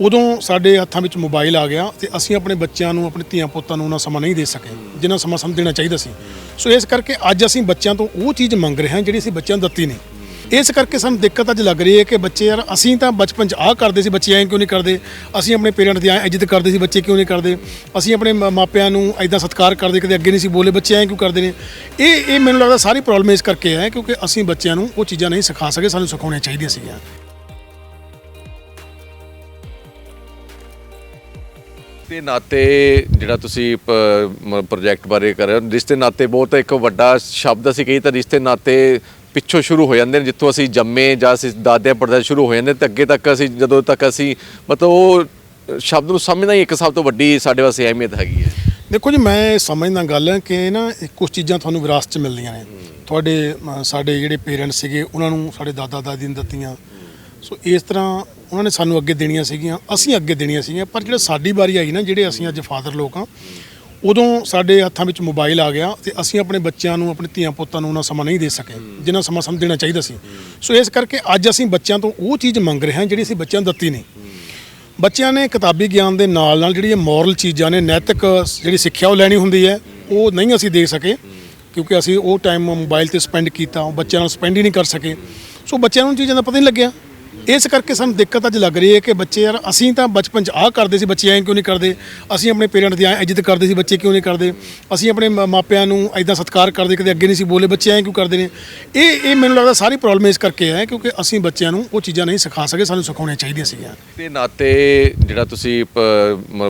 ਉਦੋਂ ਸਾਡੇ ਹੱਥਾਂ ਵਿੱਚ ਮੋਬਾਈਲ ਆ ਗਿਆ ਤੇ ਅਸੀਂ ਆਪਣੇ ਬੱਚਿਆਂ ਨੂੰ ਆਪਣੇ ਧੀਆਂ ਪੁੱਤਾਂ ਨੂੰ ਉਹਨਾਂ ਸਮਾਂ ਨਹੀਂ ਦੇ ਸਕੇ ਜਿੰਨਾ ਸਮਾਂ ਸਾਨੂੰ ਦੇਣਾ ਚਾਹੀਦਾ ਸੀ। ਸੋ ਇਸ ਕਰਕੇ ਅੱਜ ਅਸੀਂ ਬੱਚਿਆਂ ਤੋਂ ਉਹ ਚੀਜ਼ ਮੰਗ ਰਹੇ ਹਾਂ ਜਿਹੜੀ ਅਸੀਂ ਬੱਚਿਆਂ ਨੂੰ ਦਿੱਤੀ ਨਹੀਂ। ਇਸ ਕਰਕੇ ਸਾਨੂੰ ਦਿੱਕਤ ਅੱਜ ਲੱਗ ਰਹੀ ਹੈ ਕਿ ਬੱਚੇ ਯਾਰ ਅਸੀਂ ਤਾਂ ਬਚਪਨ 'ਚ ਆਹ ਕਰਦੇ ਸੀ ਬੱਚੇ ਐਂ ਕਿਉਂ ਨਹੀਂ ਕਰਦੇ? ਅਸੀਂ ਆਪਣੇ ਪੇਰੈਂਟਸ ਦੀ ਐਂ ਇੱਜ਼ਤ ਕਰਦੇ ਸੀ ਬੱਚੇ ਕਿਉਂ ਨਹੀਂ ਕਰਦੇ? ਅਸੀਂ ਆਪਣੇ ਮਾਪਿਆਂ ਨੂੰ ਐਦਾਂ ਸਤਿਕਾਰ ਕਰਦੇ ਕਦੇ ਅੱਗੇ ਨਹੀਂ ਸੀ ਬੋਲੇ ਬੱਚੇ ਐਂ ਕਿਉਂ ਕਰਦੇ ਨੇ? ਇਹ ਇਹ ਮੈਨੂੰ ਲੱਗਦਾ ਸਾਰੀ ਪ੍ਰੋਬਲਮ ਇਸ ਕਰਕੇ ਹੈ ਕਿਉਂਕਿ ਅਸੀਂ ਬੱਚਿਆਂ ਨੂੰ ਉਹ ਚੀਜ਼ਾਂ ਨਹੀਂ ਸਿਖਾ ਸਕੇ ਸਾਨੂੰ ਸਿਖਾਉਣੀਆਂ ਚਾਹੀਦੀਆਂ ਸੀਗੀਆਂ। ਦੇ ਨਾਤੇ ਜਿਹੜਾ ਤੁਸੀਂ ਪ੍ਰੋਜੈਕਟ ਬਾਰੇ ਕਰ ਰਹੇ ਹੋ, ਰਿਸ਼ਤੇ ਨਾਤੇ ਬਹੁਤ ਇੱਕ ਵੱਡਾ ਸ਼ਬਦ ਅਸੀਂ ਕਹੀ ਤਾਂ ਰਿਸ਼ਤੇ ਨਾਤੇ ਪਿੱਛੋਂ ਸ਼ੁਰੂ ਹੋ ਜਾਂਦੇ ਨੇ, ਜਿੱਥੋਂ ਅਸੀਂ ਜੰਮੇ ਜਾਂ ਅਸੀਂ ਦਾਦਿਆਂ ਪੜਦਾਦੇ ਸ਼ੁਰੂ ਹੋ ਜਾਂਦੇ ਤੇ ਅੱਗੇ ਤੱਕ ਅਸੀਂ, ਜਦੋਂ ਤੱਕ ਅਸੀਂ, ਮਤਲਬ ਉਹ ਸ਼ਬਦ ਨੂੰ ਸਮਝਣਾ ਹੀ ਇੱਕ ਸਭ ਤੋਂ ਵੱਡੀ ਸਾਡੇ ਵਾਸਤੇ ਅਹਿਮੀਅਤ ਹੈਗੀ ਹੈ। ਦੇਖੋ ਜੀ, ਮੈਂ ਸਮਝਦਾ ਗੱਲ ਹੈ ਕਿ ਨਾ ਇਹ ਕੁਝ ਚੀਜ਼ਾਂ ਤੁਹਾਨੂੰ ਵਿਰਾਸਤ 'ਚ ਮਿਲਦੀਆਂ ਨੇ। ਤੁਹਾਡੇ ਸਾਡੇ ਜਿਹੜੇ ਪੇਰੈਂਟਸ ਸੀਗੇ, ਉਹਨਾਂ ਨੂੰ ਸਾਡੇ ਦਾਦਾ ਦਾਦੀ ਨੇ ਦਿੱਤੀਆਂ। ਸੋ ਇਸ ਤਰ੍ਹਾਂ ਉਹਨਾਂ ਨੇ ਸਾਨੂੰ ਅੱਗੇ ਦੇਣੀਆਂ ਸੀਗੀਆਂ, ਅਸੀਂ ਅੱਗੇ ਦੇਣੀਆਂ ਸੀਗੀਆਂ, ਪਰ ਜਿਹੜਾ ਸਾਡੀ ਵਾਰੀ ਆਈ ਨਾ, ਜਿਹੜੇ ਅਸੀਂ ਅੱਜ ਫਾਦਰ ਲੋਕ ਆ ਉਦੋਂ ਸਾਡੇ ਹੱਥਾਂ ਵਿੱਚ ਮੋਬਾਈਲ ਆ ਗਿਆ ਤੇ ਅਸੀਂ ਆਪਣੇ ਬੱਚਿਆਂ ਨੂੰ, ਆਪਣੇ ਧੀਆਂ ਪੁੱਤਾਂ ਨੂੰ ਉਹਨਾਂ ਸਮਾਂ ਨਹੀਂ ਦੇ ਸਕੇ, ਜਿੰਨਾ ਸਮਾਂ ਸਾਨੂੰ ਦੇਣਾ ਚਾਹੀਦਾ ਸੀ। ਸੋ ਇਸ ਕਰਕੇ ਅੱਜ ਅਸੀਂ ਬੱਚਿਆਂ ਤੋਂ ਉਹ ਚੀਜ਼ ਮੰਗ ਰਹੇ ਹਾਂ, ਜਿਹੜੀ ਅਸੀਂ ਬੱਚਿਆਂ ਨੂੰ ਦਿੱਤੀ ਨਹੀਂ। ਬੱਚਿਆਂ ਨੇ ਕਿਤਾਬੀ ਗਿਆਨ ਦੇ ਨਾਲ ਨਾਲ ਜਿਹੜੀ ਇਹ ਮੋਰਲ ਚੀਜ਼ਾਂ ਨੇ, ਨੈਤਿਕ ਜਿਹੜੀ ਸਿੱਖਿਆ ਉਹ ਲੈਣੀ ਹੁੰਦੀ ਹੈ, ਉਹ ਨਹੀਂ ਅਸੀਂ ਦੇ ਸਕੇ, ਕਿਉਂਕਿ ਅਸੀਂ ਉਹ ਟਾਈਮ ਮੋਬਾਈਲ ਤੇ ਸਪੈਂਡ ਕੀਤਾ ਬੱਚਿਆਂ ਨਾਲ ਸਪੈਂਡ ਹੀ ਨਹੀਂ ਕਰ ਸਕੇ। ਸੋ ਬੱਚਿਆਂ ਨੂੰ ਚੀਜ਼ਾਂ ਦਾ ਪਤਾ ਨਹੀਂ ਲੱਗਿਆ। ਇਸ ਕਰਕੇ ਸਾਨੂੰ ਦਿੱਕਤ ਅੱਜ ਲੱਗ ਰਹੀ ਹੈ ਕਿ ਬੱਚੇ ਯਾਰ, ਅਸੀਂ ਤਾਂ ਬਚਪਨ 'ਚ ਆਹ ਕਰਦੇ ਸੀ, ਬੱਚੇ ਐਂ ਕਿਉਂ ਨਹੀਂ ਕਰਦੇ? ਅਸੀਂ ਆਪਣੇ ਪੇਰੈਂਟਸ ਦੀ ਐਂ ਇੱਜ਼ਤ ਕਰਦੇ ਸੀ, ਬੱਚੇ ਕਿਉਂ ਨਹੀਂ ਕਰਦੇ? ਅਸੀਂ ਆਪਣੇ ਮ- ਮਾਪਿਆਂ ਨੂੰ ਐਦਾਂ ਸਤਿਕਾਰ ਕਰਦੇ, ਕਦੇ ਅੱਗੇ ਨਹੀਂ ਸੀ ਬੋਲੇ, ਬੱਚੇ ਐਂ ਕਿਉਂ ਕਰਦੇ ਨੇ? ਇਹ ਇਹ ਮੈਨੂੰ ਲੱਗਦਾ ਸਾਰੀ ਪ੍ਰੋਬਲਮ ਇਸ ਕਰਕੇ ਹੈ, ਕਿਉਂਕਿ ਅਸੀਂ ਬੱਚਿਆਂ ਨੂੰ ਉਹ ਚੀਜ਼ਾਂ ਨਹੀਂ ਸਿਖਾ ਸਕੇ, ਸਾਨੂੰ ਸਿਖਾਉਣੀਆਂ ਚਾਹੀਦੀਆਂ ਸੀਗੀਆਂ। ਦੇ ਨਾਤੇ ਜਿਹੜਾ ਤੁਸੀਂ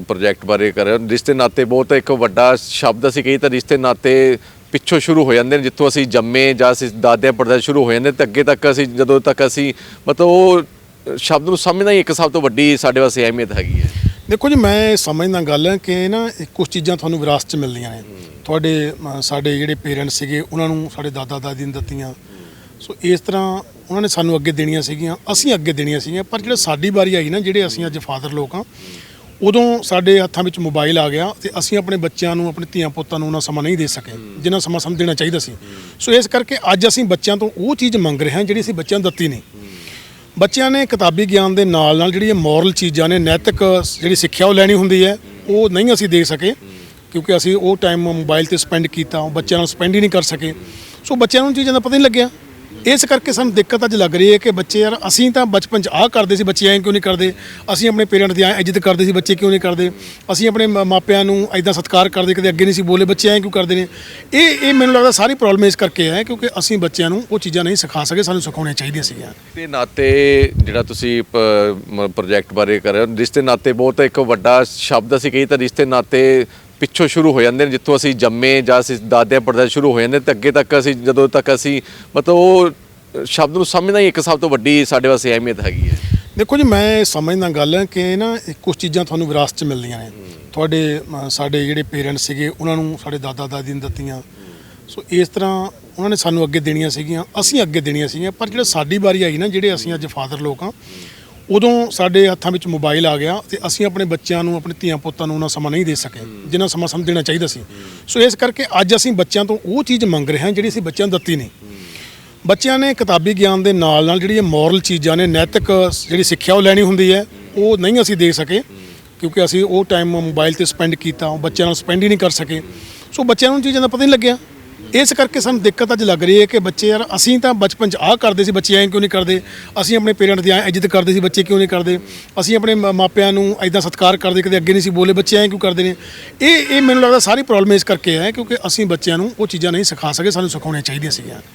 ਪ੍ਰੋਜੈਕਟ ਬਾਰੇ ਕਰ ਰਹੇ ਹੋ, ਰਿਸ਼ਤੇ ਨਾਤੇ ਬਹੁਤ ਇੱਕ ਵੱਡਾ ਸ਼ਬਦ ਅਸੀਂ ਕਹੀ ਤਾਂ ਰਿਸ਼ਤੇ ਨਾਤੇ ਪਿੱਛੋਂ ਸ਼ੁਰੂ ਹੋ ਜਾਂਦੇ ਨੇ, ਜਿੱਥੋਂ ਅਸੀਂ ਜੰਮੇ ਜਾਂ ਅਸੀਂ ਦਾਦਿਆਂ ਪੜਦਾਦੇ ਸ਼ੁਰੂ ਹੋ ਜਾਂਦੇ ਤੇ ਅੱਗੇ ਤੱਕ ਅਸੀਂ, ਜਦੋਂ ਤੱਕ ਅਸੀਂ, ਮਤਲਬ ਉਹ ਸ਼ਬਦ ਨੂੰ ਸਮਝਣਾ ਹੀ ਇੱਕ ਸਭ ਤੋਂ ਵੱਡੀ ਸਾਡੇ ਵਾਸਤੇ ਅਹਿਮੀਅਤ ਹੈਗੀ ਹੈ। ਦੇਖੋ ਜੀ, ਮੈਂ ਇਹ ਸਮਝਦਾ ਗੱਲ ਹੈ ਕਿ ਨਾ ਇਹ ਕੁਝ ਚੀਜ਼ਾਂ ਤੁਹਾਨੂੰ ਵਿਰਾਸਤ 'ਚ ਮਿਲਦੀਆਂ ਨੇ। ਤੁਹਾਡੇ ਸਾਡੇ ਜਿਹੜੇ ਪੇਰੈਂਟਸ ਸੀਗੇ, ਉਹਨਾਂ ਨੂੰ ਸਾਡੇ ਦਾਦਾ ਦਾਦੀ ਨੇ ਦਿੱਤੀਆਂ। ਸੋ ਇਸ ਤਰ੍ਹਾਂ ਉਹਨਾਂ ਨੇ ਸਾਨੂੰ ਅੱਗੇ ਦੇਣੀਆਂ ਸੀਗੀਆਂ, ਅਸੀਂ ਅੱਗੇ ਦੇਣੀਆਂ ਸੀਗੀਆਂ, ਪਰ ਜਿਹੜਾ ਸਾਡੀ ਵਾਰੀ ਆਈ ਨਾ, ਜਿਹੜੇ ਅਸੀਂ ਅੱਜ ਫਾਦਰ ਲੋਕ ਆ ਉਦੋਂ ਸਾਡੇ ਹੱਥਾਂ ਵਿੱਚ ਮੋਬਾਈਲ ਆ ਗਿਆ ਤੇ ਅਸੀਂ ਆਪਣੇ ਬੱਚਿਆਂ ਨੂੰ ਆਪਣੇ ਧੀਆਂ ਪੁੱਤਾਂ ਨੂੰ ਉਹਨਾਂ ਸਮਾਂ ਨਹੀਂ ਦੇ ਸਕੇ ਜਿੰਨਾ ਸਮਾਂ ਸਾਨੂੰ ਦੇਣਾ ਚਾਹੀਦਾ ਸੀ। ਸੋ ਇਸ ਕਰਕੇ ਅੱਜ ਅਸੀਂ ਬੱਚਿਆਂ ਤੋਂ ਉਹ ਚੀਜ਼ ਮੰਗ ਰਹੇ ਹਾਂ ਜਿਹੜੀ ਅਸੀਂ ਬੱਚਿਆਂ ਨੂੰ ਦਿੱਤੀ ਨਹੀਂ। ਬੱਚਿਆਂ ਨੇ ਕਿਤਾਬੀ ਗਿਆਨ ਦੇ ਨਾਲ ਨਾਲ ਜਿਹੜੀ ਇਹ ਮੋਰਲ ਚੀਜ਼ਾਂ ਨੇ ਨੈਤਿਕ ਜਿਹੜੀ ਸਿੱਖਿਆ ਉਹ ਲੈਣੀ ਹੁੰਦੀ ਹੈ ਉਹ ਨਹੀਂ ਅਸੀਂ ਦੇ ਸਕੇ ਕਿਉਂਕਿ ਅਸੀਂ ਉਹ ਟਾਈਮ ਮੋਬਾਈਲ ਤੇ ਸਪੈਂਡ ਕੀਤਾ ਬੱਚਿਆਂ ਨਾਲ ਸਪੈਂਡ ਹੀ ਨਹੀਂ ਕਰ ਸਕੇ। ਸੋ ਬੱਚਿਆਂ ਨੂੰ ਚੀਜ਼ਾਂ ਦਾ ਪਤਾ ਨਹੀਂ ਲੱਗਿਆ। ਇਸ ਕਰਕੇ ਸਾਨੂੰ ਦਿੱਕਤ ਅੱਜ ਲੱਗ ਰਹੀ ਹੈ ਕਿ ਬੱਚੇ ਯਾਰ, ਅਸੀਂ ਤਾਂ ਬਚਪਨ 'ਚ ਆਹ ਕਰਦੇ ਸੀ, ਬੱਚੇ ਐਂ ਕਿਉਂ ਨਹੀਂ ਕਰਦੇ? ਅਸੀਂ ਆਪਣੇ ਪੇਰੈਂਟਸ ਦੀ ਐਂ ਇੱਜ਼ਤ ਕਰਦੇ ਸੀ, ਬੱਚੇ ਕਿਉਂ ਨਹੀਂ ਕਰਦੇ? ਅਸੀਂ ਆਪਣੇ ਮ- ਮਾਪਿਆਂ ਨੂੰ ਐਦਾਂ ਸਤਿਕਾਰ ਕਰਦੇ, ਕਦੇ ਅੱਗੇ ਨਹੀਂ ਸੀ ਬੋਲੇ, ਬੱਚੇ ਐਂ ਕਿਉਂ ਕਰਦੇ ਨੇ? ਇਹ ਇਹ ਮੈਨੂੰ ਲੱਗਦਾ ਸਾਰੀ ਪ੍ਰੋਬਲਮ ਇਸ ਕਰਕੇ ਹੈ, ਕਿਉਂਕਿ ਅਸੀਂ ਬੱਚਿਆਂ ਨੂੰ ਉਹ ਚੀਜ਼ਾਂ ਨਹੀਂ ਸਿਖਾ ਸਕੇ, ਸਾਨੂੰ ਸਿਖਾਉਣੀਆਂ ਚਾਹੀਦੀਆਂ ਸੀਗੀਆਂ। ਦੇ ਨਾਤੇ ਜਿਹੜਾ ਤੁਸੀਂ ਪ੍ਰੋਜੈਕਟ ਬਾਰੇ ਕਰ ਰਹੇ ਹੋ, ਰਿਸ਼ਤੇ ਨਾਤੇ ਬਹੁਤ ਇੱਕ ਵੱਡਾ ਸ਼ਬਦ ਅਸੀਂ ਕਹੀ ਤਾਂ ਰਿਸ਼ਤੇ ਨਾਤੇ ਪਿੱਛੋਂ ਸ਼ੁਰੂ ਹੋ ਜਾਂਦੇ ਨੇ, ਜਿੱਥੋਂ ਅਸੀਂ ਜੰਮੇ ਜਾਂ ਅਸੀਂ ਦਾਦਿਆਂ ਪੜਦਾਦੇ ਸ਼ੁਰੂ ਹੋ ਜਾਂਦੇ ਤੇ ਅੱਗੇ ਤੱਕ ਅਸੀਂ, ਜਦੋਂ ਤੱਕ ਅਸੀਂ, ਮਤਲਬ ਉਹ ਸ਼ਬਦ ਨੂੰ ਸਮਝਣਾ ਹੀ ਇੱਕ ਸਭ ਤੋਂ ਵੱਡੀ ਸਾਡੇ ਵਾਸਤੇ ਅਹਿਮੀਅਤ ਹੈਗੀ ਹੈ। ਦੇਖੋ ਜੀ, ਮੈਂ ਇਹ ਸਮਝਦਾ ਗੱਲ ਹੈ ਕਿ ਨਾ ਇਹ ਕੁਝ ਚੀਜ਼ਾਂ ਤੁਹਾਨੂੰ ਵਿਰਾਸਤ 'ਚ ਮਿਲਦੀਆਂ ਨੇ। ਤੁਹਾਡੇ ਸਾਡੇ ਜਿਹੜੇ ਪੇਰੈਂਟਸ ਸੀਗੇ, ਉਹਨਾਂ ਨੂੰ ਸਾਡੇ ਦਾਦਾ ਦਾਦੀ ਨੇ ਦਿੱਤੀਆਂ। ਸੋ ਇਸ ਤਰ੍ਹਾਂ ਉਹਨਾਂ ਨੇ ਸਾਨੂੰ ਅੱਗੇ ਦੇਣੀਆਂ ਸੀਗੀਆਂ, ਅਸੀਂ ਅੱਗੇ ਦੇਣੀਆਂ ਸੀਗੀਆਂ, ਪਰ ਜਿਹੜਾ ਸਾਡੀ ਵਾਰੀ ਆਈ ਨਾ, ਜਿਹੜੇ ਅਸੀਂ ਅੱਜ ਫਾਦਰ ਲੋਕ ਆ ਉਦੋਂ ਸਾਡੇ ਹੱਥਾਂ ਵਿੱਚ ਮੋਬਾਈਲ ਆ ਗਿਆ ਤੇ ਅਸੀਂ ਆਪਣੇ ਬੱਚਿਆਂ ਨੂੰ ਆਪਣੇ ਧੀਆਂ ਪੁੱਤਾਂ ਨੂੰ ਉਹਨਾਂ ਸਮਾਂ ਨਹੀਂ ਦੇ ਸਕੇ ਜਿੰਨਾ ਸਮਾਂ ਸਾਨੂੰ ਦੇਣਾ ਚਾਹੀਦਾ ਸੀ। ਸੋ ਇਸ ਕਰਕੇ ਅੱਜ ਅਸੀਂ ਬੱਚਿਆਂ ਤੋਂ ਉਹ ਚੀਜ਼ ਮੰਗ ਰਹੇ ਹਾਂ ਜਿਹੜੀ ਅਸੀਂ ਬੱਚਿਆਂ ਨੂੰ ਦਿੱਤੀ ਨਹੀਂ। ਬੱਚਿਆਂ ਨੇ ਕਿਤਾਬੀ ਗਿਆਨ ਦੇ ਨਾਲ ਨਾਲ ਜਿਹੜੀ ਇਹ ਮੋਰਲ ਚੀਜ਼ਾਂ ਨੇ ਨੈਤਿਕ ਜਿਹੜੀ ਸਿੱਖਿਆ ਉਹ ਲੈਣੀ ਹੁੰਦੀ ਹੈ ਉਹ ਨਹੀਂ ਅਸੀਂ ਦੇ ਸਕੇ ਕਿਉਂਕਿ ਅਸੀਂ ਉਹ ਟਾਈਮ ਮੋਬਾਈਲ ਤੇ ਸਪੈਂਡ ਕੀਤਾ ਬੱਚਿਆਂ ਨਾਲ ਸਪੈਂਡ ਹੀ ਨਹੀਂ ਕਰ ਸਕੇ। ਸੋ ਬੱਚਿਆਂ ਨੂੰ ਚੀਜ਼ਾਂ ਦਾ ਪਤਾ ਨਹੀਂ ਲੱਗਿਆ। ਇਸ ਕਰਕੇ ਸਾਨੂੰ ਦਿੱਕਤ ਅੱਜ ਲੱਗ ਰਹੀ ਹੈ ਕਿ ਬੱਚੇ ਯਾਰ, ਅਸੀਂ ਤਾਂ ਬਚਪਨ 'ਚ ਆਹ ਕਰਦੇ ਸੀ, ਬੱਚੇ ਐਂ ਕਿਉਂ ਨਹੀਂ ਕਰਦੇ? ਅਸੀਂ ਆਪਣੇ ਪੇਰੈਂਟਸ ਦੀ ਐਂ ਇੱਜ਼ਤ ਕਰਦੇ ਸੀ, ਬੱਚੇ ਕਿਉਂ ਨਹੀਂ ਕਰਦੇ? ਅਸੀਂ ਆਪਣੇ ਮ- ਮਾਪਿਆਂ ਨੂੰ ਐਦਾਂ ਸਤਿਕਾਰ ਕਰਦੇ, ਕਦੇ ਅੱਗੇ ਨਹੀਂ ਸੀ ਬੋਲੇ, ਬੱਚੇ ਐਂ ਕਿਉਂ ਕਰਦੇ ਨੇ? ਇਹ ਇਹ ਮੈਨੂੰ ਲੱਗਦਾ ਸਾਰੀ ਪ੍ਰੋਬਲਮ ਇਸ ਕਰਕੇ ਹੈ, ਕਿਉਂਕਿ ਅਸੀਂ ਬੱਚਿਆਂ ਨੂੰ ਉਹ ਚੀਜ਼ਾਂ ਨਹੀਂ ਸਿਖਾ ਸਕੇ, ਸਾਨੂੰ ਸਿਖਾਉਣੀਆਂ ਚਾਹੀਦੀਆਂ ਸੀਗੀਆਂ।